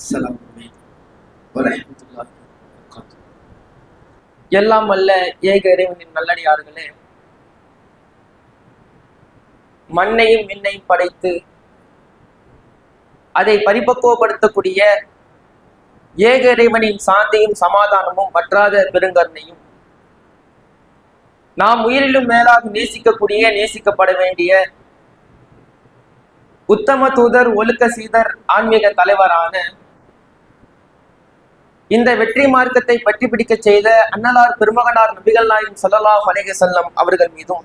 அஸ்ஸலாமு அலைக்கும் எல்லாம் வல்ல ஏக இறைவனின் நல்லடியார்களே மண்ணையும் விண்ணையும் படைத்து அதை பரிபக்குவப்படுத்தக்கூடிய ஏக இறைவனின் சாந்தியும் சமாதானமும் வற்றாத பெருங்கருணையும் நாம் உயிரிலும் மேலாக நேசிக்கக்கூடிய நேசிக்கப்பட வேண்டிய உத்தம தூதர் ஒழுக்க சீதர் ஆன்மீக தலைவரான இந்த வெற்றி மார்க்கத்தை பற்றி பிடிக்க செய்த அன்னலார் பெருமகனார் நபிகள் நாயகம் ஸல்லல்லாஹு அலைஹி அவர்கள் மீதும்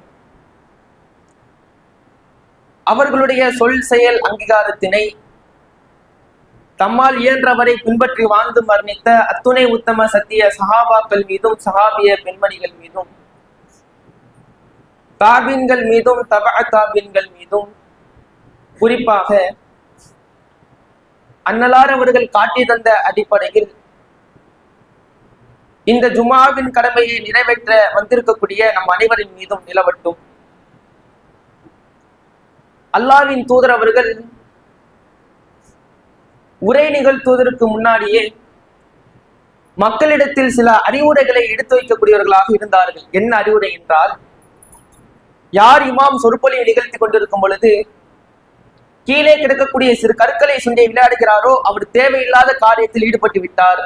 அவர்களுடைய சொல் செயல் அங்கீகாரத்தினை தம்மால் இயன்றவரை பின்பற்றி வாழ்ந்து மரணித்த அத்துணை உத்தம சத்திய சஹாபாக்கள் மீதும் சஹாபிய பெண்மணிகள் மீதும் தாபின்கள் மீதும் தப தாபின்கள் மீதும் குறிப்பாக அன்னலார் அவர்கள் காட்டி தந்த அடிப்படையில் இந்த ஜுமாவின் கடமையை நிறைவேற்ற வந்திருக்கக்கூடிய நம் அனைவரின் மீதும் நிலவட்டும். அல்லாவின் தூதர் அவர்கள் உரை நிகழ்த்துவதற்கு முன்னாடியே மக்களிடத்தில் சில அறிவுரைகளை எடுத்து வைக்கக்கூடியவர்களாக இருந்தார்கள். என்ன அறிவுரை என்றால் யார் இமாம் சொற்பொழியை நிகழ்த்தி கொண்டிருக்கும் பொழுது கீழே கிடக்கக்கூடிய சிறு கற்களை சுண்டி விளையாடுகிறாரோ அவர் தேவையில்லாத காரியத்தில் ஈடுபட்டு விட்டார்.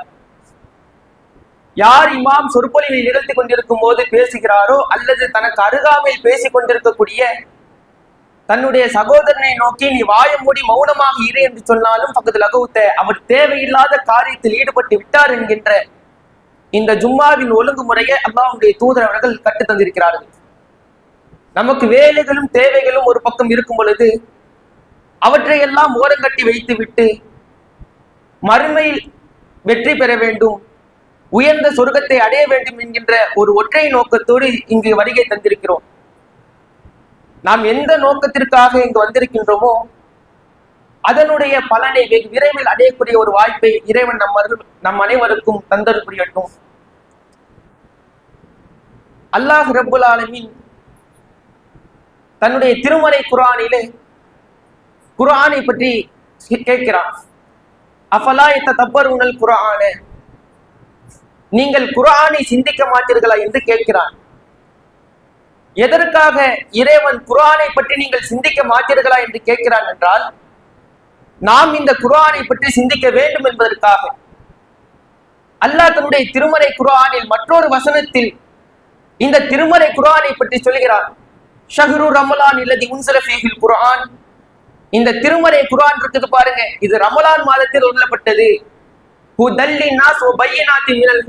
யார் இமாம் சொற்பொழிவை நிகழ்த்தி கொண்டிருக்கும் போது பேசுகிறாரோ அல்லது தனக்கு அருகாமையில் பேசிக் கொண்டிருக்கக்கூடிய தன்னுடைய சகோதரனை நோக்கி நீ வாய மூடி மௌனமாக இரு என்று சொன்னாலும் பக்கத்தில் அகவுத்த அவர் தேவையில்லாத காரியத்தில் ஈடுபட்டு விட்டார் என்கின்ற இந்த ஜும்மாவின் ஒழுங்குமுறையை அல்லாவுடைய தூதர் அவர்கள் கற்று தந்திருக்கிறார்கள். நமக்கு வேலைகளும் தேவைகளும் ஒரு பக்கம் இருக்கும் பொழுது அவற்றையெல்லாம் ஓரங்கட்டி வைத்து விட்டு மறுமையில் வெற்றி பெற வேண்டும். உயர்ந்த சொர்க்கத்தை அடைய வேண்டும் என்கின்ற ஒரு ஒற்றை நோக்கத்தோடு இங்கு வருகை தந்திருக்கிறோம். நாம் எந்த நோக்கத்திற்காக இங்கு வந்திருக்கின்றோமோ அதனுடைய பலனை வெகு விரைவில் அடையக்கூடிய ஒரு வாய்ப்பை இறைவன் நம்ம நம் அனைவருக்கும் தந்தல் புரியட்டும். அல்லாஹ் ரபுல் ஆலமின் தன்னுடைய திருமலை குரானிலே குரானை பற்றி கேட்கிறான். அஃபலா தப்பர் உணல் குரான நீங்கள் குரானை சிந்திக்க மாட்டீர்களா என்று கேட்கிறான். எதற்காக இறைவன் குரானை பற்றி நீங்கள் சிந்திக்க மாட்டீர்களா என்று கேட்கிறான் என்றால் நாம் இந்த குரானை பற்றி சிந்திக்க வேண்டும் என்பதற்காக. அல்லாஹ் தன்னுடைய திருமறை குரானில் மற்றொரு வசனத்தில் இந்த திருமறை குரானை பற்றி சொல்கிறான். ஷஹ்ரு ரமலான் இல்லதி உன்சல குரான் குர்ஆன். இந்த திருமறை குர்ஆன் இருக்குது பாருங்க. இது ரமலான் மாதத்தில் உள்ளப்பட்டது. ஹுதல்லி நாஸ் மினல்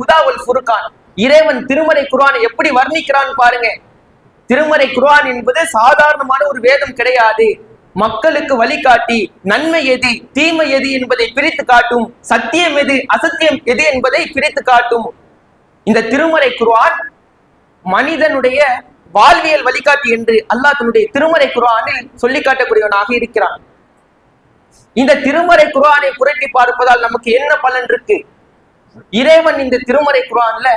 ஃபுர்கான். இறைவன் திருமறை குர்ஆனை எப்படி வர்ணிக்கிறான் பாருங்க. திருமறை குர்ஆன் என்பது சாதாரணமான ஒரு வேதம் கிடையாது. மக்களுக்கு வழிகாட்டி நன்மை எது தீமை எது என்பதை பிரித்து காட்டும் சத்தியம் எது அசத்தியம் எது என்பதை பிரித்து காட்டும். இந்த திருமறை குர்ஆன் மனிதனுடைய வாழ்வியல் வழிகாட்டி என்று அல்லாஹ் தன்னுடைய திருமறை குர்ஆனில் சொல்லி காட்டக்கூடியவனாக இருக்கிறான். இந்த திருமறை குரானை புரட்டி பார்ப்பதால் நமக்கு என்ன பலன் இருக்கு? இறைவன் இந்த திருமறை குரான்ல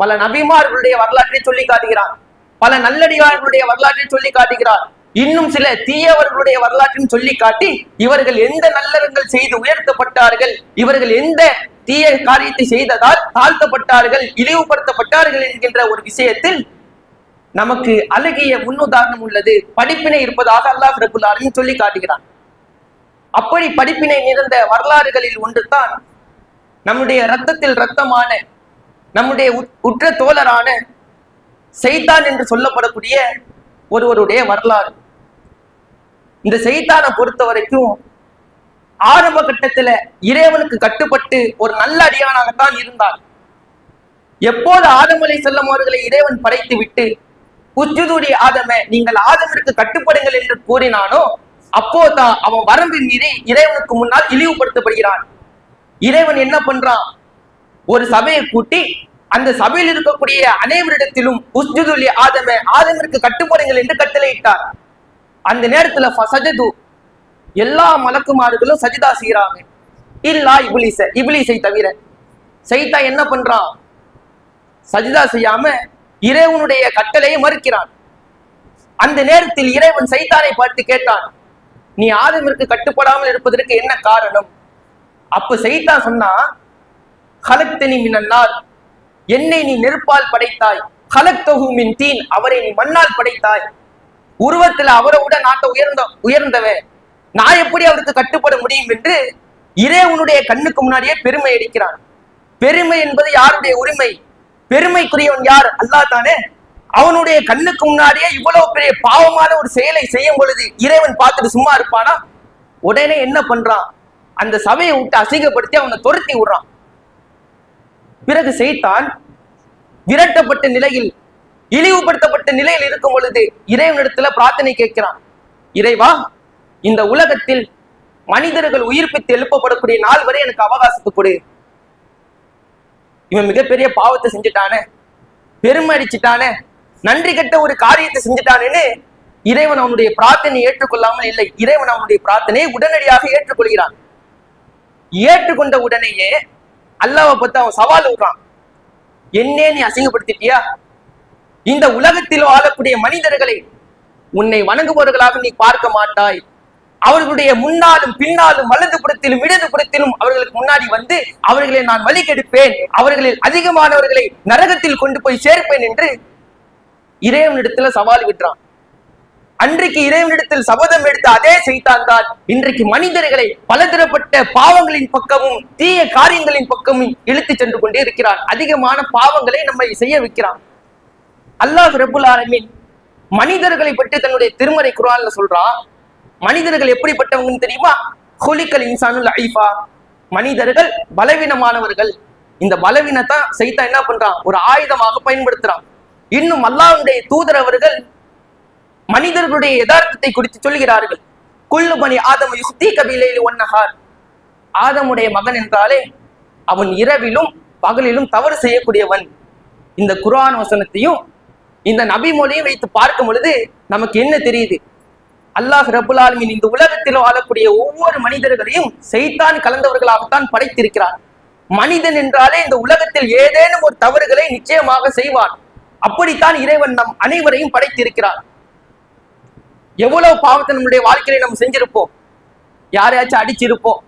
பல நபிமார்களுடைய வரலாற்றை சொல்லி காட்டுகிறான். பல நல்லடியார்களுடைய வரலாற்றை சொல்லி காட்டுகிறான். இன்னும் சில தீயவர்களுடைய வரலாற்றையும் சொல்லி காட்டி இவர்கள் எந்த நல்லறங்கள் செய்து உயர்த்தப்பட்டார்கள் இவர்கள் எந்த தீய காரியத்தை செய்ததால் தாழ்த்தப்பட்டார்கள் இழிவுபடுத்தப்பட்டார்கள் என்கின்ற ஒரு விஷயத்தில் நமக்கு அழகிய முன்னுதாரணம் உள்ளது. படிப்பினை இருப்பதாக அல்லாஹ் ரபுல் சொல்லி காட்டுகிறான். அப்படி படிப்பினை நிறைந்த வரலாறுகளில் ஒன்றுதான் நம்முடைய ரத்தத்தில் ரத்தமான நம்முடைய உட்- உற்ற தோழரான செய்தான் என்று சொல்லப்படக்கூடிய ஒருவருடைய வரலாறு. இந்த செய்தானை பொறுத்த வரைக்கும் ஆரம்ப கட்டத்துல இறைவனுக்கு கட்டுப்பட்டு ஒரு நல்ல அடியானாகத்தான் இருந்தார். எப்போது ஆதமலை செல்லும் அவர்களை இறைவன் படைத்து விட்டு உச்சுதூடி ஆதம நீங்கள் ஆதமிற்கு கட்டுப்படுங்கள் என்று கூறினானோ அப்போதான் அவன் வரம்பின் மீறி இறைவனுக்கு முன்னால் இழிவுபடுத்தப்படுகிறான். இறைவன் என்ன பண்றான்? ஒரு சபையை கூட்டி அந்த சபையில் இருக்கக்கூடிய அனைவரிடத்திலும் உஸ்ஜுதுலி ஆதம ஆதமிற்கு கட்டுப்படுங்கள் என்று கட்டளையிட்டார். அந்த நேரத்துல சஜது எல்லா மலக்குமார்களும் சஜிதா செய்யறாங்க இல்லா இபிலிச இபிலிசை தவிர சைத்தா என்ன பண்றான்? சஜிதா செய்யாம இறைவனுடைய கட்டளையை மறுக்கிறான். அந்த நேரத்தில் இறைவன் சைத்தானை பார்த்து கேட்டான். நீ ஆதமிற்கு கட்டுப்படாமல் இருப்பதற்கு என்ன காரணம்? அப்ப செய்தா சொன்னா ஹலக்தனி மினன்னால் என்னை நீ நெருப்பால் படைத்தாய். கலத்தொகுமின் மின் தீன். அவரை நீ மண்ணால் படைத்தாய். உருவத்துல அவரை விட நாட்டை உயர்ந்த உயர்ந்தவன். நான் எப்படி அவருக்கு கட்டுப்பட முடியும்? என்று இறைவனுடைய கண்ணுக்கு முன்னாடியே பெருமை அடிக்கிறான். பெருமை என்பது யாருடைய உரிமை? பெருமைக்குரியவன் யார்? அல்லாஹ் தானே. அவனுடைய கண்ணுக்கு முன்னாடியே இவ்வளவு பெரிய பாவமான ஒரு செயலை செய்யும் பொழுது இறைவன் பார்த்துட்டு சும்மா இருப்பானா? உடனே என்ன பண்றான்? அந்த சபையை விட்டு அசிங்கப்படுத்தி அவனை துரத்தி விடுறான். பிறகு செய்தான் விரட்டப்பட்ட நிலையில் இழிவுபடுத்தப்பட்ட நிலையில் இருக்கும் பொழுது இறைவனிடத்துல பிரார்த்தனை கேட்கிறான். இறைவா இந்த உலகத்தில் மனிதர்கள் உயிர்ப்பித்து எழுப்பப்படக்கூடிய நாள் வரை எனக்கு அவகாசத்தை கொடு. இவன் மிகப்பெரிய பாவத்தை செஞ்சுட்டானே பெருமை அடிச்சுட்டானே நன்றி கட்ட ஒரு காரியத்தை செஞ்சுட்டானேன்னு இறைவன் அவனுடைய பிரார்த்தனை ஏற்றுக்கொள்ளாமல் இல்லை. இறைவன் அவனுடைய பிரார்த்தனையை உடனடியாக ஏற்றுக்கொள்கிறான். ஏற்றுக்கொண்ட உடனேயே அல்லாவை பத்தி அவன் சவால் விடுறான். என்னே நீ அசிங்கப்படுத்திட்டியா? இந்த உலகத்தில் வாழக்கூடிய மனிதர்களை உன்னை வணங்குபவர்களாக நீ பார்க்க மாட்டாய். அவர்களுடைய முன்னாலும் பின்னாலும் வலது புறத்திலும் இடது புறத்திலும் அவர்களுக்கு முன்னாடி வந்து அவர்களை நான் வழி கெடுப்பேன் அவர்களில் அதிகமானவர்களை நரகத்தில் கொண்டு போய் சேர்ப்பேன் என்று இறைவனிடத்துல சவால் விடுறான். அன்றைக்கு இறைவனிடத்தில் சபதம் எடுத்த அதே செய்தான் தான் இன்றைக்கு மனிதர்களை பலதரப்பட்ட பாவங்களின் பக்கமும் தீய காரியங்களின் பக்கமும் இழுத்து சென்று கொண்டே இருக்கிறான். அதிகமான பாவங்களை நம்மை செய்ய வைக்கிறான். அல்லாஹ் ரபுல் ஆலமின் மனிதர்களை பற்றி தன்னுடைய திருமறை குரான்ல சொல்றான். மனிதர்கள் எப்படிப்பட்டவங்கன்னு தெரியுமா? ஹொலிக்கல் இன்சானுல் ஐஃபா மனிதர்கள் பலவீனமானவர்கள். இந்த பலவீனத்தான் சைத்தா என்ன பண்றான்? ஒரு ஆயுதமாக பயன்படுத்துறான். இன்னும் அல்லாவுடைய தூதர் அவர்கள் மனிதர்களுடைய யதார்த்தத்தை குறித்து சொல்கிறார்கள். குள்ளுமணி மணி ஆதம யுக்தி கபிலையில் ஒன்னஹார் ஆதமுடைய மகன் என்றாலே அவன் இரவிலும் பகலிலும் தவறு செய்யக்கூடியவன். இந்த குர்ஆன் வசனத்தையும் இந்த நபி மொழியும் வைத்து பார்க்கும் பொழுது நமக்கு என்ன தெரியுது? அல்லாஹ் ரபுல் இந்த உலகத்தில் வாழக்கூடிய ஒவ்வொரு மனிதர்களையும் செய்தான் கலந்தவர்களாகத்தான் படைத்திருக்கிறார் மனிதன் என்றாலே இந்த உலகத்தில் ஏதேனும் ஒரு தவறுகளை நிச்சயமாக செய்வான். அப்படித்தான் இறைவன் நம் அனைவரையும் படைத்திருக்கிறார். எவ்வளவு பாவத்தை நம்முடைய வாழ்க்கையில நம்ம செஞ்சிருப்போம். யாரையாச்சும் அடிச்சிருப்போம்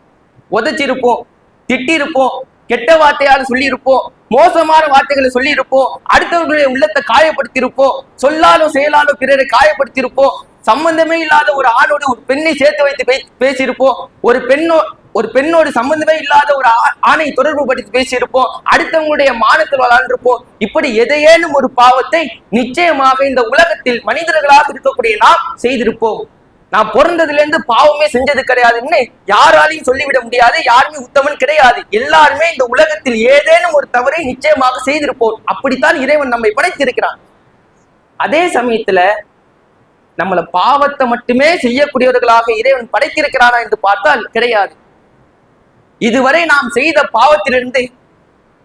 உதைச்சிருப்போம் திட்டிருப்போம் கெட்ட வார்த்தையால சொல்லியிருப்போம் மோசமான வார்த்தைகளை சொல்லியிருப்போம் அடுத்தவர்களுடைய உள்ளத்தை காயப்படுத்தியிருப்போம் சொல்லாலும் செயலாலும் பிறரை காயப்படுத்தியிருப்போம். சம்பந்தமே இல்லாத ஒரு ஆணோடு ஒரு பெண்ணை சேர்த்து வைத்து பேசியிருப்போம். ஒரு பெண்ணோ ஒரு பெண்ணோடு சம்பந்தமே இல்லாத ஒரு ஆ- ஆணை தொடர்பு படுத்தி பேசியிருப்போம். அடுத்தவங்களுடைய மானத்தில் வளர்ந்திருப்போம். இப்படி எதையேனும் ஒரு பாவத்தை நிச்சயமாக இந்த உலகத்தில் மனிதர்களாக இருக்கக்கூடிய நாம் செய்திருப்போம். நான் பிறந்ததுல இருந்து பாவமே செஞ்சது கிடையாதுன்னு யாராலையும் சொல்லிவிட முடியாது. யாருமே உத்தமன் கிடையாது. எல்லாருமே இந்த உலகத்தில் ஏதேனும் ஒரு தவறை நிச்சயமாக செய்திருப்போம். அப்படித்தான் இறைவன் நம்மை படைத்திருக்கிறான். அதே சமயத்துல நம்மள பாவத்தை மட்டுமே செய்யக்கூடியவர்களாக இறைவன் படைத்திருக்கிறானா என்று பார்த்தால் கிடையாது. இதுவரை நாம் செய்த பாவத்திலிருந்து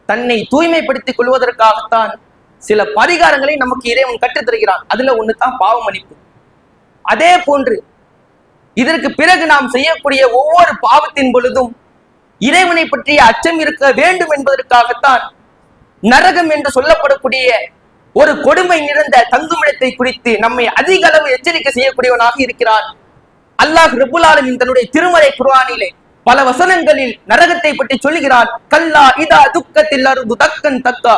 தன்னை தூய்மைப்படுத்திக் கொள்வதற்காகத்தான் சில பரிகாரங்களை நமக்கு இறைவன் கற்றுத்தருகிறான் அதுல அதுல ஒண்ணுதான் பாவ மன்னிப்பு. அதே போன்று இதற்கு பிறகு நாம் செய்யக்கூடிய ஒவ்வொரு பாவத்தின் பொழுதும் இறைவனை பற்றிய அச்சம் இருக்க வேண்டும் என்பதற்காகத்தான் நரகம் என்று சொல்லப்படக்கூடிய ஒரு கொடுமை நிறைந்த தங்குமிடத்தை குறித்து நம்மை அதிக அளவு எச்சரிக்கை செய்யக்கூடியவனாக இருக்கிறான் அல்லாஹ் ரபுல் தன்னுடைய திருமறை குர்ஆனிலே பல வசனங்களில் நரகத்தை பற்றி சொல்லுகிறான். கல்லா இதா துக்கத்தில் அருது தக்கன் தக்கா.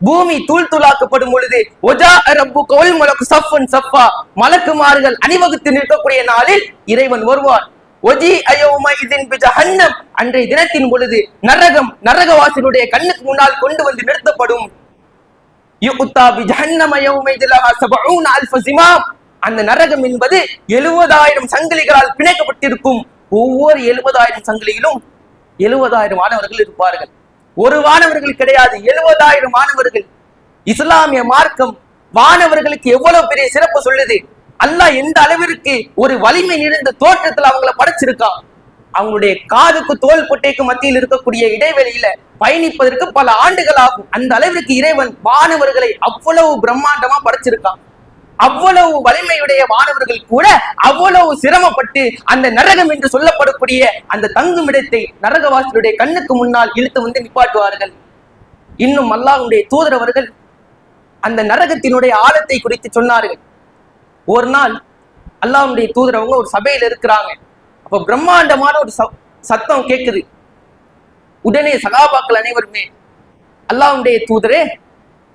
பூமி தூள் தூளாக்கப்படும் பொழுது ஒஜா ரப்பு கோல் மலக்கு சஃபன் சஃபா. மலக்குமார்கள் அணிவகுத்து நிற்கக்கூடிய நாளில் இறைவன் வருவான் ஒஜி அயோம இதின் ஜஹன்னம். அன்றைய தினத்தின் பொழுது நரகம் நரகவாசிகளுடைய கண்ணுக்கு முன்னால் கொண்டு வந்து நிறுத்தப்படும். யுக்தா பி ஜஹன்னம சபஊன அல்ஃப அந்த நரகம் என்பது எழுபதாயிரம் சங்கிலிகளால் பிணைக்கப்பட்டிருக்கும். ஒவ்வொரு எழுபதாயிரம் சங்கிலியிலும் எழுபதாயிரம் மாணவர்கள் இருப்பார்கள். ஒரு வானவர்கள் கிடையாது எழுபதாயிரம் மாணவர்கள். இஸ்லாமிய மார்க்கம் வானவர்களுக்கு எவ்வளவு பெரிய சிறப்பு சொல்லுது? அல்லாஹ் எந்த அளவிற்கு ஒரு வலிமை நிறைந்த தோற்றத்தில் அவங்கள படைச்சிருக்கான்? அவங்களுடைய காதுக்கு தோல் குட்டைக்கு மத்தியில் இருக்கக்கூடிய இடைவெளியில பயணிப்பதற்கு பல ஆண்டுகள் ஆகும் அந்த அளவிற்கு இறைவன் வானவர்களை அவ்வளவு பிரம்மாண்டமா படைச்சிருக்கான். அவ்வளவு வலிமையுடைய வானவர்கள் கூட அவ்வளவு சிரமப்பட்டு அந்த நரகம் என்று சொல்லப்படக்கூடிய அந்த தங்குமிடத்தை நரகவாசியுடைய கண்ணுக்கு முன்னால் இழுத்து வந்து நிப்பாட்டுவார்கள். இன்னும் அல்லாஹ்வுடைய தூதரவர்கள் அந்த நரகத்தினுடைய ஆழத்தை குறித்து சொன்னார்கள். ஒரு நாள் அல்லாஹ்வுடைய தூதரவங்க ஒரு சபையில இருக்கிறாங்க. அப்ப பிரம்மாண்டமான ஒரு சத்தம் கேட்குது உடனே சகாபாக்கள் அனைவருமே அல்லாவுடைய தூதரே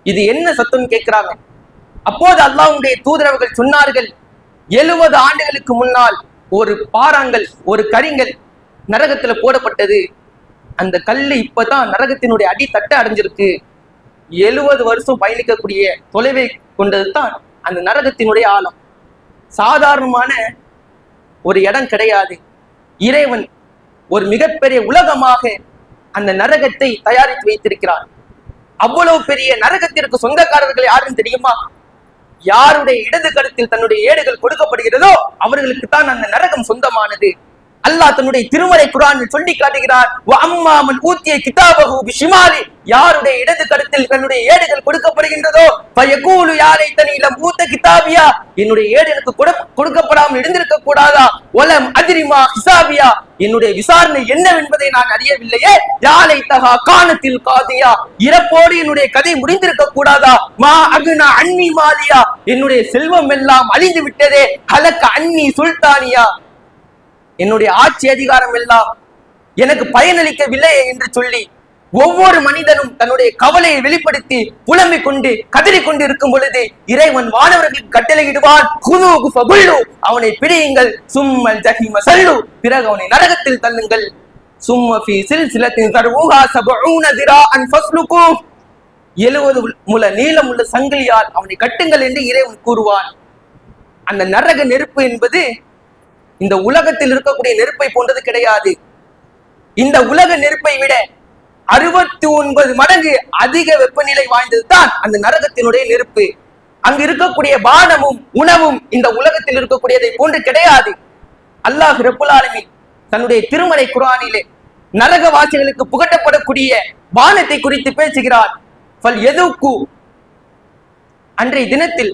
இது என்ன சத்தம் கேட்கிறாங்க அப்போது அல்லாவுடைய தூதர் அவர்கள் சொன்னார்கள் எழுபது ஆண்டுகளுக்கு முன்னால் ஒரு பாறாங்கல் ஒரு கரிங்கல் நரகத்துல போடப்பட்டது. அந்த கல் இப்பதான் நரகத்தினுடைய அடி தட்ட அடைஞ்சிருக்கு. எழுபது வருஷம் பயணிக்கக்கூடிய தொலைவை கொண்டது தான் அந்த நரகத்தினுடைய ஆழம். சாதாரணமான ஒரு இடம் கிடையாது. இறைவன் ஒரு மிகப்பெரிய உலகமாக அந்த நரகத்தை தயாரித்து வைத்திருக்கிறார். அவ்வளவு பெரிய நரகத்திற்கு சொந்தக்காரர்கள் யாருன்னு தெரியுமா? யாருடைய இடது கருத்தில் தன்னுடைய ஏடுகள் கொடுக்கப்படுகிறதோ அவர்களுக்கு தான் அந்த நரகம் சொந்தமானது. அல்லாஹ் தன்னுடைய திருமறை குரானில் சொல்லி காட்டுகிறார். அம்மாமல் ஊத்திய கிதாபகு பிஷிமாலி. யாருடைய இடது கருத்தில் தன்னுடைய ஏடுகள் கொடுக்கப்படுகின்றதோ பயகூலு யாரை தனியிலம் ஊத்த கிதாபியா. என்னுடைய ஏடு எனக்கு கொடு- கொடுக்கப்படாமல் இருந்திருக்க கூடாதா? ஒலம் அதிரிமா ஹிசாபியா. என்னுடைய விசாரணை என்னவென்பதை நான் அறியவில்லையே? யாலை தகா காணத்தில் காதியா. இறப்போடு என்னுடைய கதை முடிந்திருக்க கூடாதா? மா அகுனா அன்னி மாலியா. என்னுடைய செல்வம் எல்லாம் அழிந்து விட்டதே ஹலக்க அன்னி சுல்தானியா. என்னுடைய ஆட்சி அதிகாரம் எல்லாம் எனக்கு பயனளிக்கவில்லை என்று சொல்லி ஒவ்வொரு மனிதனும் தன்னுடைய கவலையை வெளிப்படுத்தி புலம்பிக் கொண்டு கதறி கொண்டு இருக்கும் பொழுது இறைவன் மாணவர்களுக்கு கட்டளையிடுவான் அவனை பிடியுங்கள் சும்மல் ஜஹிம சல்லு பிறகு அவனை நரகத்தில் தள்ளுங்கள். சும்ம ஃபீ தருவூகா சபூன திரா அன் ஃபஸ்லுகு எழுவது முல நீளம் உள்ள சங்கிலியால் அவனை கட்டுங்கள் என்று இறைவன் கூறுவான். அந்த நரக நெருப்பு என்பது இந்த உலகத்தில் இருக்கக்கூடிய நெருப்பை போன்றது கிடையாது. இந்த உலக நெருப்பை விட அறுபத்தி ஒன்பது மடங்கு அதிக வெப்பநிலை வாய்ந்தது தான் அந்த நரகத்தினுடைய நெருப்பு. அங்கு இருக்கக்கூடிய பானமும் உணவும் இந்த உலகத்தில் இருக்கக்கூடியதை போன்று கிடையாது. அல்லாஹ் ரப்புலாலுமே தன்னுடைய திருமலை குர்ஆனிலே நரகவாசிகளுக்கு புகட்டப்படக்கூடிய பானத்தை குறித்து பேசுகிறார். ஃபல் எதுக்கு அன்றைய தினத்தில்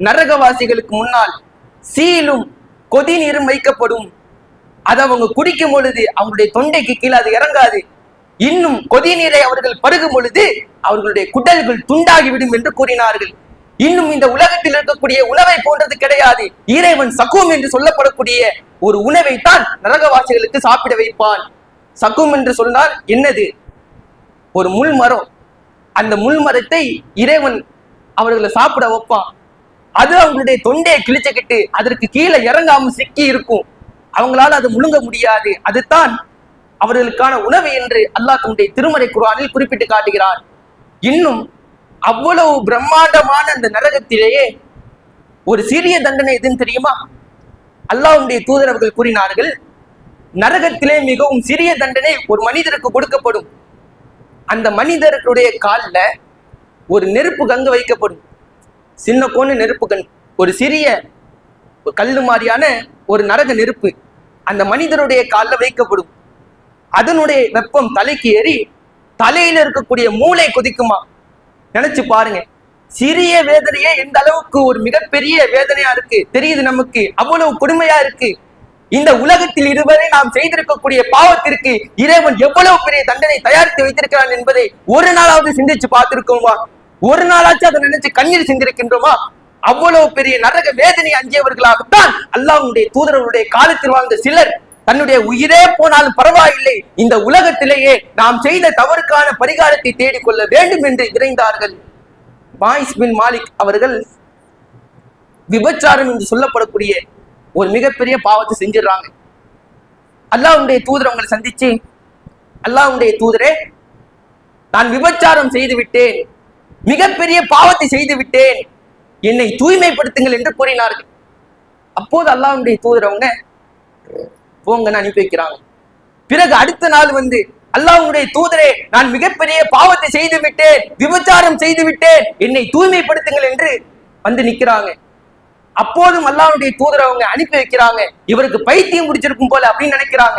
நரகவாசிகளுக்கு முன்னால் சீலும் கொதி நீரும் வைக்கப்படும். அதை அவங்க குடிக்கும் பொழுது அவங்களுடைய தொண்டைக்கு கீழே அது இறங்காது. இன்னும் கொதி நீரை அவர்கள் பருகும் பொழுது அவர்களுடைய குடல்கள் துண்டாகிவிடும் என்று கூறினார்கள். இன்னும் இந்த உலகத்தில் இருக்கக்கூடிய உணவை போன்றது கிடையாது. இறைவன் சக்கும் என்று சொல்லப்படக்கூடிய ஒரு உணவை தான் நரகவாசிகளுக்கு சாப்பிட வைப்பான். சக்கும் என்று சொன்னால் என்னது? ஒரு முள் மரம் அந்த முள் மரத்தை இறைவன் அவர்களை சாப்பிட வைப்பான். அது அவங்களுடைய தொண்டையை கிழிச்சுக்கிட்டு அதற்கு கீழே இறங்காம சிக்கி இருக்கும். அவங்களால அது முழுங்க முடியாது. அதுதான் அவர்களுக்கான உணவு என்று அல்லாஹ் தன்னுடைய திருமறை குரானில் குறிப்பிட்டு காட்டுகிறார் இன்னும் அவ்வளவு பிரம்மாண்டமான அந்த நரகத்திலேயே ஒரு சிறிய தண்டனை எதுன்னு தெரியுமா? அல்லாஹ்வுடைய தூதரவர்கள் கூறினார்கள் நரகத்திலே மிகவும் சிறிய தண்டனை ஒரு மனிதருக்கு கொடுக்கப்படும். அந்த மனிதர்களுடைய கால்ல ஒரு நெருப்பு கங்கு வைக்கப்படும். சின்ன கோணு நெருப்பு கண் ஒரு சிறிய கல்லு மாதிரியான ஒரு நரக நெருப்பு அந்த மனிதருடைய காலில் வைக்கப்படும். அதனுடைய வெப்பம் தலைக்கு ஏறி தலையில இருக்கக்கூடிய மூளை கொதிக்குமா? நினைச்சு பாருங்க. சிறிய வேதனையே எந்த அளவுக்கு ஒரு மிகப்பெரிய வேதனையா இருக்கு? தெரியுது நமக்கு. அவ்வளவு கொடுமையா இருக்கு. இந்த உலகத்தில் இதுவரை நாம் செய்திருக்கக்கூடிய பாவத்திற்கு இறைவன் எவ்வளவு பெரிய தண்டனை தயாரித்து வைத்திருக்கிறான் என்பதை ஒரு நாளாவது சிந்திச்சு பார்த்திருக்கோமா? ஒரு நாளாச்சும் அதை நினைச்சு கண்ணீர் சிந்திருக்கின்றோமா? அவ்வளவு பெரிய நரக வேதனை அஞ்சியவர்களாகத்தான் அல்லாஹ்வுடைய தூதரவருடைய காலத்தில் வாழ்ந்த சிலர் தன்னுடைய உயிரே போனாலும் பரவாயில்லை. இந்த உலகத்திலேயே நாம் செய்த தவறுக்கான பரிகாரத்தை தேடிக்கொள்ள வேண்டும் என்று விரைந்தார்கள். பாய்ஸ் பின் மாலிக் அவர்கள் விபச்சாரம் என்று சொல்லப்படக்கூடிய ஒரு மிகப்பெரிய பாவத்தை செஞ்சிடறாங்க. அல்லாவுடைய தூதர் அவங்களை சந்திச்சு அல்லாவுடைய தூதரே நான் விபச்சாரம் செய்து விட்டேன் மிகப்பெரிய பாவத்தை செய்து விட்டேன் என்னை தூய்மைப்படுத்துங்கள் என்று கூறினார்கள். அப்போது அல்லாவுடைய தூதரவங்க போங்கன்னு அனுப்பி வைக்கிறாங்க. பிறகு அடுத்த நாள் வந்து அல்லாஹ்வுடைய தூதரே நான் மிகப்பெரிய பாவத்தை செய்து விட்டேன் விபச்சாரம் செய்து விட்டேன் என்னை தூய்மைப்படுத்துங்கள் என்று வந்து நிக்கிறாங்க. அப்போதும் அல்லாவுடைய தூதரவங்க அனுப்பி வைக்கிறாங்க. இவருக்கு பைத்தியம் முடிச்சிருக்கும் போல அப்படின்னு நினைக்கிறாங்க.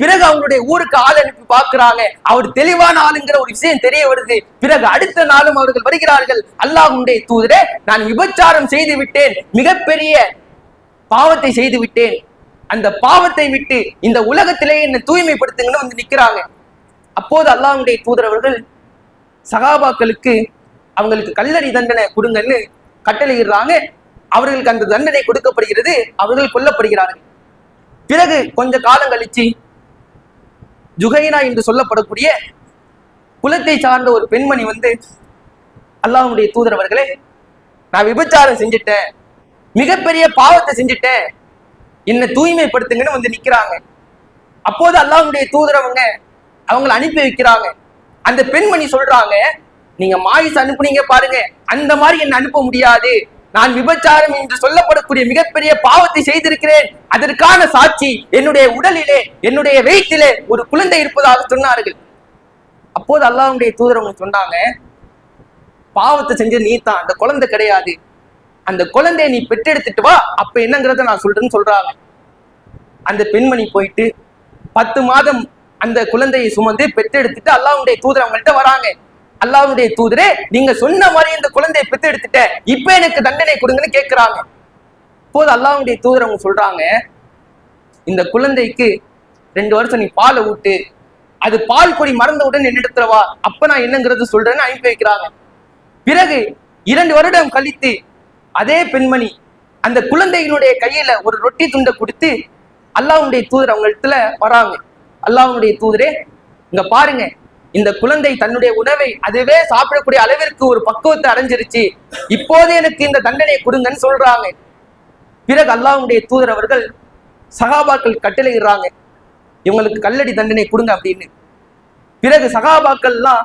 பிறகு அவங்களுடைய ஊருக்கு ஆள் அனுப்பி பார்க்கிறாங்க. அவர் தெளிவான ஆளுங்கிற ஒரு விஷயம் தெரிய வருது. பிறகு அடுத்த நாளும் அவர்கள் வருகிறார்கள். அல்லாஹுடைய தூதரே நான் விபச்சாரம் செய்து விட்டேன். மிகப்பெரிய பாவத்தை செய்து விட்டேன். அந்த பாவத்தை விட்டு இந்த உலகத்திலே என்னை தூய்மைப்படுத்துங்கன்னு வந்து நிற்கிறாங்க அப்போது அல்லாஹுடைய தூதரவர்கள் சகாபாக்களுக்கு அவங்களுக்கு கல்லறி தண்டனை கொடுங்கன்னு கட்டளையிடுறாங்க. அவர்களுக்கு அந்த தண்டனை கொடுக்கப்படுகிறது. அவர்கள் கொல்லப்படுகிறார்கள். பிறகு கொஞ்ச காலம் கழிச்சு ஜுகைனா என்று சொல்லப்படக்கூடிய குலத்தை சார்ந்த ஒரு பெண்மணி வந்து அல்லாஹ்வுடைய தூதரவர்களே நான் விபச்சாரம் செஞ்சுட்டேன் மிகப்பெரிய பாவத்தை செஞ்சுட்டேன் என்னை தூய்மைப்படுத்துங்கன்னு வந்து நிக்கிறாங்க. அப்போது அல்லாஹுடைய தூதுறவங்க அவங்கள அவங்களை அனுப்பி வைக்கிறாங்க. அந்த பெண்மணி சொல்றாங்க நீங்க மாயிஸ் அனுப்புனீங்க பாருங்க அந்த மாதிரி என்ன அனுப்ப முடியாது. நான் விபச்சாரம் என்று சொல்லப்படக்கூடிய மிகப்பெரிய பாவத்தை செய்திருக்கிறேன். அதற்கான சாட்சி என்னுடைய உடலிலே என்னுடைய வயிற்றிலே ஒரு குழந்தை இருப்பதாக சொன்னார்கள். அப்போது அல்லாவுடைய தூதர் அவங்க சொன்னாங்க பாவத்தை செஞ்ச நீ தான் அந்த குழந்தை கிடையாது. அந்த குழந்தையை நீ பெற்றெடுத்துட்டு வா அப்ப என்னங்கிறத நான் சொல்றேன்னு சொல்றாங்க. அந்த பெண்மணி போயிட்டு பத்து மாதம் அந்த குழந்தையை சுமந்து பெற்றெடுத்துட்டு அல்லாவுடைய தூதர் அவங்கள்ட்ட வராங்க. அல்லாவுடைய தூதரே நீங்க சொன்ன மாதிரி இந்த குழந்தையை பெற்றெடுத்துட்ட இப்ப எனக்கு தண்டனை கொடுங்கன்னு கேட்கிறாங்க போது அல்லாவுடைய தூதர் அவங்க சொல்றாங்க இந்த குழந்தைக்கு ரெண்டு வருஷம் நீ பாலை ஊட்டு அது பால் கொடி மறந்தவுடன் என்னிடத்துல வா அப்ப நான் என்னங்கிறது சொல்றேன்னு அனுப்பி வைக்கிறாங்க. பிறகு இரண்டு வருடம் கழித்து அதே பெண்மணி அந்த குழந்தையினுடைய கையில ஒரு ரொட்டி துண்டை கொடுத்து அல்லாவுடைய தூதர் அவங்கள்ட்ட வராங்க. அல்லாவுடைய தூதரே இங்க பாருங்க இந்த குழந்தை தன்னுடைய உணவை அதுவே சாப்பிடக்கூடிய அளவிற்கு ஒரு பக்குவத்தை அடைஞ்சிருச்சு. இப்போது எனக்கு இந்த தண்டனை கொடுங்கன்னு சொல்றாங்க. பிறகு அல்லாவுடைய தூதர் அவர்கள் சகாபாக்கள் கட்டளையிடுறாங்க. இவங்களுக்கு கல்லடி தண்டனை கொடுங்க அப்படின்னு. பிறகு சகாபாக்கள்லாம்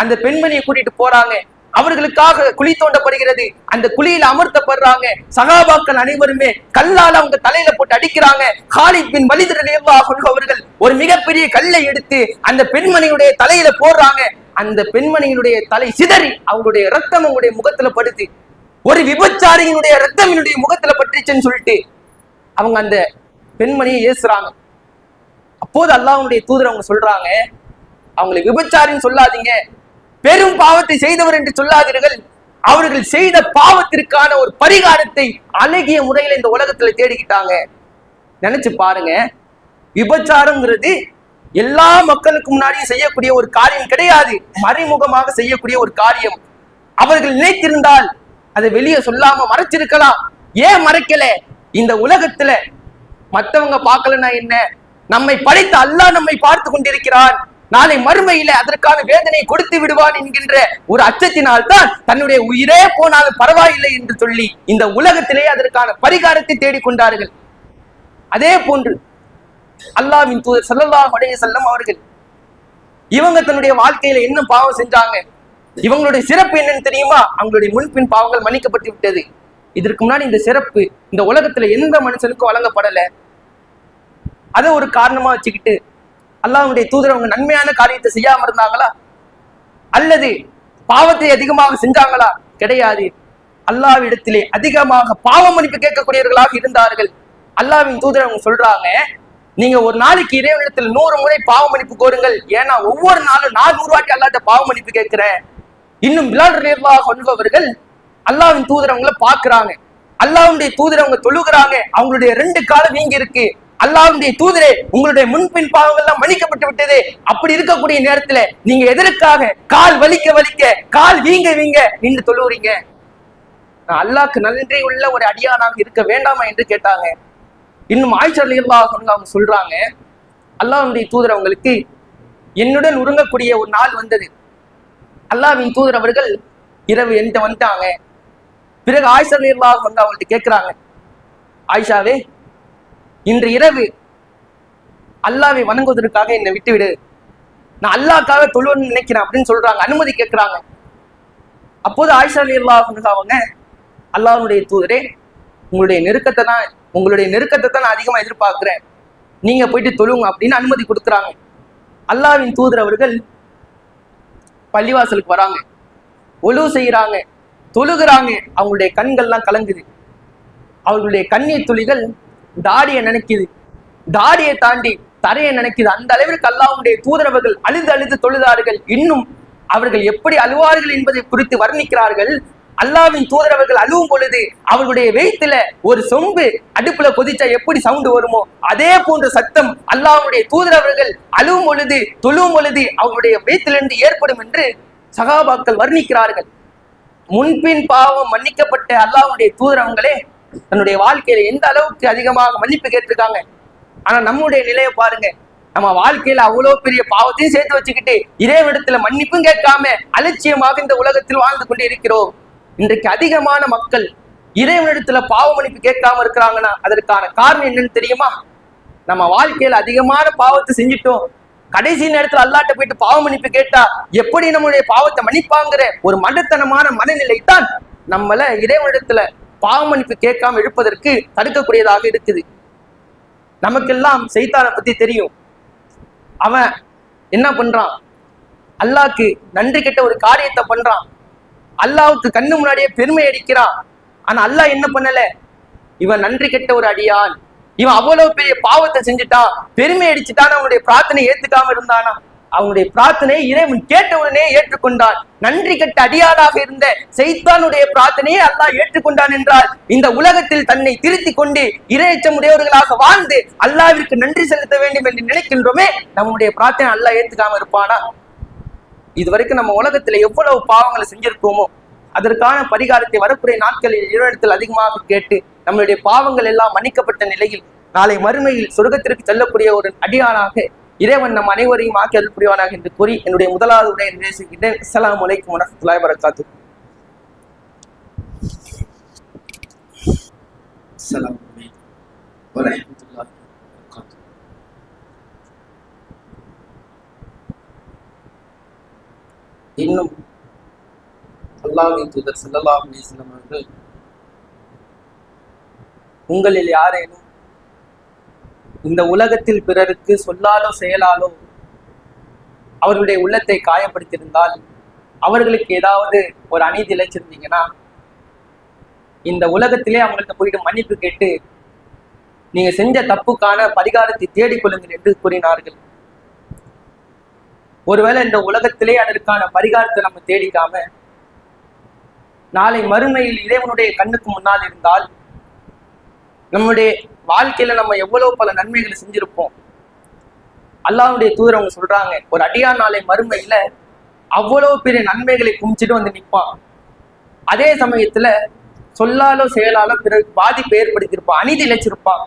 அந்த பெண்மணியை கூட்டிட்டு போறாங்க. அவர்களுக்காக குழி தோண்டப்படுகிறது. அந்த குழியில் அமர்த்தப்படுறாங்க. சகாபாக்கள் அனைவருமே கல்லால் அவங்க தலையில போட்டு அடிக்கிறாங்க. காலித் பின் வலிதிரா அவர்கள் ஒரு மிகப்பெரிய கல்லை எடுத்து அந்த பெண்மணியுடைய தலையில போடுறாங்க. அந்த பெண்மணியினுடைய தலை சிதறி அவங்களுடைய ரத்தம் அவங்களுடைய முகத்துல படுத்து ஒரு விபச்சாரியினுடைய ரத்தம் என்னுடைய முகத்துல பட்டுச்சுன்னு சொல்லிட்டு அவங்க அந்த பெண்மணியை ஏசுறாங்க. அப்போது அல்லாஹனுடைய தூதர் அவங்க சொல்றாங்க அவங்களை விபச்சாரின்னு சொல்லாதீங்க. பெரும் பாவத்தை செய்தவர் என்று சொல்லாதீர்கள். அவர்கள் செய்த பாவத்திற்கான ஒரு பரிகாரத்தை அழகிய முறையில இந்த உலகத்துல தேடிக்கிட்டாங்க. நினைச்சு பாருங்க. விபச்சாரம்ங்கிறது எல்லா மக்களுக்கு முன்னாடியும் செய்யக்கூடிய ஒரு காரியம் கிடையாது. மறைமுகமாக செய்யக்கூடிய ஒரு காரியம். அவர்கள் நினைத்திருந்தால் அதை வெளியே சொல்லாம மறைச்சிருக்கலாம். ஏன் மறைக்கல? இந்த உலகத்துல மத்தவங்க பார்க்கலன்னா என்ன? நம்மை படைத்த அல்லாஹ் நம்மை பார்த்து கொண்டிருக்கிறான். நாளை மறுமையில அதற்கான வேதனை கொடுத்து விடுவான் என்கின்ற ஒரு அச்சத்தினால் தான் தன்னுடைய உயிரே போனாலும் பரவாயில்லை என்று சொல்லி இந்த உலகத்திலே அதற்கான பரிகாரத்தை தேடிக்கொண்டார்கள். அதே போன்று அல்லாவின் தூதர் சல்லல்லா உடைய செல்லம் அவர்கள் இவங்க தன்னுடைய வாழ்க்கையில என்ன பாவம் செஞ்சாங்க? இவங்களுடைய சிறப்பு என்னன்னு தெரியுமா? அவங்களுடைய முன்பின் பாவங்கள் மன்னிக்கப்பட்டு விட்டது. இதற்கு முன்னாடி இந்த சிறப்பு இந்த உலகத்துல எந்த மனுஷனுக்கும் வழங்கப்படல. அதை ஒரு காரணமா வச்சுக்கிட்டு அல்லாவுடைய தூதர் அவங்க நன்மையான காரியத்தை செய்யாம இருந்தாங்களா? அல்லது பாவத்தை அதிகமாக செஞ்சாங்களா? கிடையாது. அல்லாவிடத்திலே அதிகமாக பாவ மன்னிப்பு கேட்கக்கூடியவர்களாக இருந்தார்கள். அல்லாவின் தூதர் அவங்க சொல்றாங்க நீங்க ஒரு நாளைக்கு இறைவனிடத்தில் நூறு முறை பாவ மன்னிப்பு கோருங்கள். ஏன்னா ஒவ்வொரு நாளும் நான் நூறு வாட்டி அல்லாட்ட பாவ மன்னிப்பு கேட்கிறேன். இன்னும் பிலால் நிர்வாக கொள்பவர்கள் அல்லாவின் தூதரவங்களை பாக்குறாங்க அல்லாவுடைய தூதரவங்க தொழுகிறாங்க. அவங்களுடைய ரெண்டு காலம் வீங்கி இருக்கு அல்லாவுடைய தூதரே உங்களுடைய முன்பின் பாவங்கள்லாம் மன்னிக்கப்பட்டு விட்டது. அப்படி இருக்கக்கூடிய நேரத்துல நீங்க எதற்காக கால் வலிக்க வலிக்க கால் வீங்க வீங்க நின்று தொழுவுறீங்க? நான் அல்லாஹ்க்கு நன்றி உள்ள ஒரு அடியானாக இருக்க வேண்டாமா என்று கேட்டாங்க. இன்னும் ஆய்ச்சல் அல்லாஹ் அவங்க சொல்றாங்க அல்லாவுடைய தூதர் அவங்களுக்கு என்னுடன் உறங்கக்கூடிய ஒரு நாள் வந்தது. அல்லாஹ்வின் தூதர் அவர்கள் இரவு என்கிட்ட வந்துட்டாங்க. பிறகு ஆயிஷா நிர்வாகம் வந்து அவங்கள்ட்ட கேட்கிறாங்க ஆயிஷாவே இன்று இரவு அல்லாவை வணங்குவதற்காக என்னை விட்டுவிடு. நான் அல்லாக்காக தொழுவன்னு நினைக்கிறேன் அப்படின்னு சொல்றாங்க அனுமதி கேட்கிறாங்க. அப்போது ஆயிஷா அலி அவங்க அல்லாஹ்வுடைய தூதரே உங்களுடைய நெருக்கத்தை தான் உங்களுடைய நெருக்கத்தை தான் நான் அதிகமா எதிர்பார்க்கிறேன். நீங்க போயிட்டு தொழுங்க அப்படின்னு அனுமதி கொடுக்குறாங்க. அல்லாஹ்வின் தூதர் அவர்கள் பள்ளிவாசலுக்கு வராங்க. ஒழுவு செய்யறாங்க தொழுகிறாங்க. அவங்களுடைய கண்கள்லாம் கலங்குது. அவர்களுடைய கண்ணீர் துளிகள் தாடியை நினைக்குது. தாடியை தாண்டி தரையை நினைக்குது. அந்த அளவிற்கு அல்லாவுடைய தூதரவர்கள் அழுது அழுது தொழுதார்கள். இன்னும் அவர்கள் எப்படி அழுவார்கள் என்பதை குறித்து வர்ணிக்கிறார்கள். அல்லாவின் தூதரவர்கள் அழுவும் பொழுது அவர்களுடைய வயித்துல ஒரு சொம்பு அடுப்புல கொதிச்சா எப்படி சவுண்டு வருமோ அதே போன்ற சத்தம் அல்லாவுடைய தூதரவர்கள் அழுவும் பொழுது தொழுவும் பொழுது அவருடைய வயிற்றிலிருந்து ஏற்படும் என்று சகாபாக்கள் வர்ணிக்கிறார்கள். முன்பின் பாவம் மன்னிக்கப்பட்ட அல்லாவுடைய தூதரவங்களே தன்னுடைய வாழ்க்கையில எந்த அளவுக்கு அதிகமாக மன்னிப்பு கேட்டிருக்காங்க? ஆனா நம்முடைய நிலையை பாருங்க. நம்ம வாழ்க்கையில அவ்வளவு பெரிய பாவத்தையும் சேர்த்து வச்சுக்கிட்டு இறைவிடத்துல மன்னிப்பும் கேட்காம அலட்சியமாக இந்த உலகத்தில் வாழ்ந்து கொண்டு இருக்கிறோம். இன்றைக்கு அதிகமான மக்கள் இறைவனிடத்துல பாவ மன்னிப்பு கேட்காம இருக்கிறாங்கன்னா அதற்கான காரணம் என்னன்னு தெரியுமா? நம்ம வாழ்க்கையில அதிகமான பாவத்தை செஞ்சுட்டோம். கடைசி நேரத்துல அல்லாட்ட போயிட்டு பாவ மன்னிப்பு கேட்டா எப்படி நம்மளுடைய பாவத்தை மன்னிப்பாங்கிற ஒரு மடத்தனமான மனநிலை தான் நம்மள இறைவனிடத்துல பாவ மன்னிப்பு கேட்காம எழுப்பதற்கு தடுக்கக்கூடியதாக இருக்குது. நமக்கெல்லாம் செய்தானை பத்தி தெரியும். அவன் என்ன பண்றான்? அல்லாக்கு நன்றி கெட்ட ஒரு காரியத்தை பண்றான். அல்லாவுக்கு கண்ணு முன்னாடியே பெருமை அடிக்கிறான். ஆனா அல்லாஹ் என்ன பண்ணல? இவன் நன்றி கெட்ட ஒரு அடியான். இவன் அவ்வளவு பெரிய பாவத்தை செஞ்சுட்டான் பெருமை அடிச்சுட்டான் அவனுடைய பிரார்த்தனை ஏத்துக்காம இருந்தானா? அவனுடைய பிரார்த்தனையை இறைவன் கேட்டவுடனே ஏற்றுக்கொண்டான். நன்றி கட்ட அடியாளாக இருந்த செய்தானுடைய பிரார்த்தனையை அல்லாஹ் ஏற்றுக்கொண்டான் என்றால் இந்த உலகத்தில் தன்னை திருத்திக் கொண்டு இரையச்சம் உடையவர்களாக வாழ்ந்து அல்லாவிற்கு நன்றி செலுத்த வேண்டும் என்று நினைக்கின்றோமே நம்முடைய பிரார்த்தனை அல்லாஹ் ஏத்துக்காம இருப்பானா? இதுவரைக்கும் நம்ம உலகத்துல எவ்வளவு பாவங்களை செஞ்சிருக்கோமோ அதற்கான பரிகாரத்தை வரக்கூடிய நாட்களில் இறைவனத்தில் அதிகமாக கேட்டு நம்மளுடைய பாவங்கள் எல்லாம் மன்னிக்கப்பட்ட நிலையில் நாளை மறுமையில் சொர்க்கத்திற்கு செல்லக்கூடிய ஒரு அடியானாக இறைவன் நம் அனைவரையும் ஆக்கி அருள் புரிவானாக என்று கூறி என்னுடைய முதலாவது உரை நேசிக்கின்றேன் அஸ்லாம் வலைக்கம் வரமத்துலாய் வரகாத்து இன்னும் அல்லாஹின் தூதர் செல்லல்லாஹ் அவர்கள் உங்களில் யாரேனும் இந்த உலகத்தில் பிறருக்கு சொல்லாலோ செயலாலோ அவர்களுடைய உள்ளத்தை காயப்படுத்தியிருந்தால் அவர்களுக்கு ஏதாவது ஒரு அநீதி இழைச்சிருந்தீங்கன்னா இந்த உலகத்திலே அவங்கள்ட்ட போயிட்டு மன்னிப்பு கேட்டு நீங்க செஞ்ச தப்புக்கான பரிகாரத்தை தேடிக்கொள்ளுங்கள் என்று கூறினார்கள். ஒருவேளை இந்த உலகத்திலே அதற்கான பரிகாரத்தை நம்ம தேடிக்காம நாளை மறுமையில் இறைவனுடைய கண்ணுக்கு முன்னால் இருந்தால் நம்முடைய வாழ்க்கையில நம்ம எவ்வளவு பல நன்மைகளை செஞ்சிருப்போம். அல்லாவுடைய தூதர் அவங்க சொல்றாங்க ஒரு அடியா நாளை மறுமையில அவ்வளவு பெரிய நன்மைகளை குமிச்சிட்டு வந்து நிற்பான். அதே சமயத்துல சொல்லாலோ செயலாலோ பிறகு பாதிப்பை ஏற்படுத்தியிருப்பான் அநீதி இழைச்சிருப்பான்.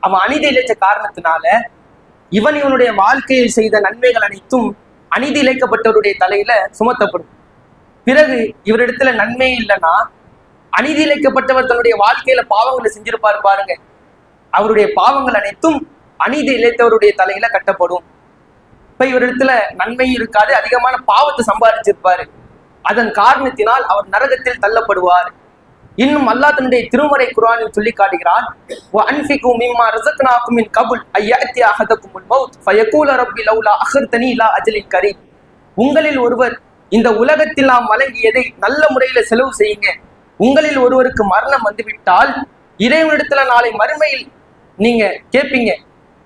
அவன் அநீதி இழைச்ச காரணத்தினால இவன் இவனுடைய வாழ்க்கையில் செய்த நன்மைகள் அனைத்தும் அநீதி இழைக்கப்பட்டவருடைய தலையில சுமத்தப்படும். பிறகு இவரிடத்துல நன்மை இல்லைன்னா அநீதி இழைக்கப்பட்டவர் தன்னுடைய வாழ்க்கையில பாவங்களை செஞ்சிருப்பாரு பாருங்க. அவருடைய பாவங்கள் அனைத்தும் அநீதி இழைத்தவருடைய தலையில கட்டப்படும். இப்ப இவரிடத்துல நன்மையும் இருக்காது அதிகமான பாவத்தை சம்பாதிச்சிருப்பாரு. அதன் காரணத்தினால் அவர் நரகத்தில் தள்ளப்படுவார். இன்னும் அல்லாஹ் தன்னுடைய திருமறை குரானில் சொல்லி காட்டுகிறான் உங்களில் ஒருவர் இந்த உலகத்தில் நாம் வழங்கியதை நல்ல முறையில செலவு செய்யுங்க உங்களில் ஒருவருக்கு மரணம் வந்துவிட்டால் இறைவனிடத்துல நாளை மறுமையில் நீங்க கேட்பீங்க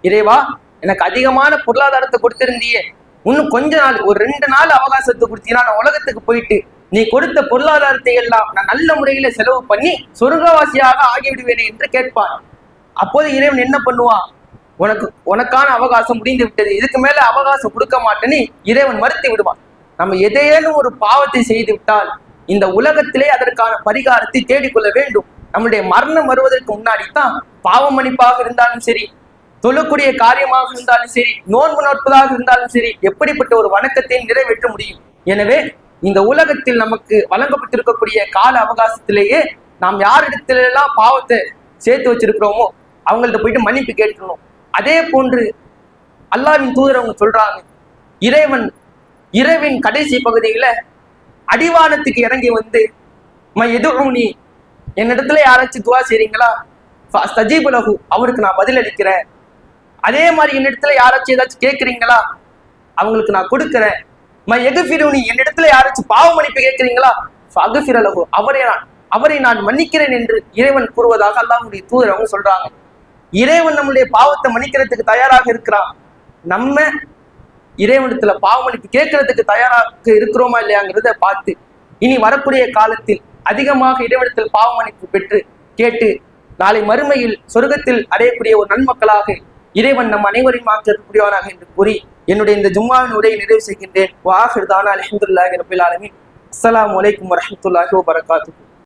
இறைவா எனக்கு அதிகமான பொருளாதாரத்தை கொடுத்திருந்தியே. இன்னும் கொஞ்ச நாள் ஒரு ரெண்டு நாள் அவகாசத்தை கொடுத்தீங்கன்னா நான் உலகத்துக்கு போயிட்டு நீ கொடுத்த பொருளாதாரத்தை எல்லாம் நான் நல்ல முறையில செலவு பண்ணி சொர்க்கவாசியாக ஆகிவிடுவேன் என்று கேட்பான். அப்போது இறைவன் என்ன பண்ணுவான் உனக்கு உனக்கான அவகாசம் முடிந்து விட்டது. இதுக்கு மேல அவகாசம் கொடுக்க மாட்டேன்னு இறைவன் மறுத்து விடுவான். நம்ம எதையேனும் ஒரு பாவத்தை செய்து விட்டால் இந்த உலகத்திலே அதற்கான பரிகாரத்தை தேடிக்கொள்ள வேண்டும். நம்முடைய மரணம் வருவதற்கு முன்னாடி தான் பாவம் மன்னிப்பாக இருந்தாலும் சரி தொழக்கூடிய காரியமாக இருந்தாலும் சரி நோன்பு நோற்பதாக இருந்தாலும் சரி எப்படிப்பட்ட ஒரு வணக்கத்தை நிறைவேற்ற முடியும். எனவே இந்த உலகத்தில் நமக்கு வழங்கப்பட்டிருக்கக்கூடிய கால அவகாசத்திலேயே நாம் யாரிடத்துல எல்லாம் பாவத்தை சேர்த்து வச்சிருக்கிறோமோ அவங்கள்ட்ட போயிட்டு மன்னிப்பு கேட்கணும். அதே போன்று அல்லாவின் தூதர் அவங்க சொல்றாங்க இறைவன் இரவின் கடைசி பகுதியில அடிவானத்துக்கு இறங்கி வந்து ம எதுவும் என்னிடத்துல யாராச்சும் துவா செய்றீங்களா? சஜீபுலகு அவருக்கு நான் பதில் அளிக்கிறேன் அதே மாதிரி என்னிடத்துல யாராச்சும் ஏதாச்சும் கேட்குறீங்களா அவங்களுக்கு நான் கொடுக்குறேன். ம எகுஃபிருனி என்னிடத்துல யாராச்சும் பாவ மன்னிப்பு கேட்குறீங்களா அகுபிரலகு அவரை நான் அவரை நான் மன்னிக்கிறேன் என்று இறைவன் கூறுவதாக அல்லாவுடைய தூதர் அவங்க சொல்றாங்க. இறைவன் நம்முடைய பாவத்தை மன்னிக்கிறதுக்கு தயாராக இருக்கிறான். நம்ம இறைவனத்துல பாவமளிப்பு கேட்கறதுக்கு தயாராக இருக்கிறோமா இல்லையாங்கிறத பார்த்து இனி வரக்கூடிய காலத்தில் அதிகமாக இறைவனத்தில் பாவ பெற்று கேட்டு நாளை மறுமையில் சொர்க்கத்தில் அடையக்கூடிய ஒரு நன்மக்களாக இறைவன் நம் அனைவரையும் ஆக்கக்கூடியவனாக என்று கூறி என்னுடைய இந்த ஜும்மாவின் உரையை நிறைவு செய்கின்றேன். வாஹிர்தானா அலமதுல்லாஹி ரபில் ஆலமின். அஸ்ஸலாமு அலைக்கும் வரஹ்மத்துல்லாஹி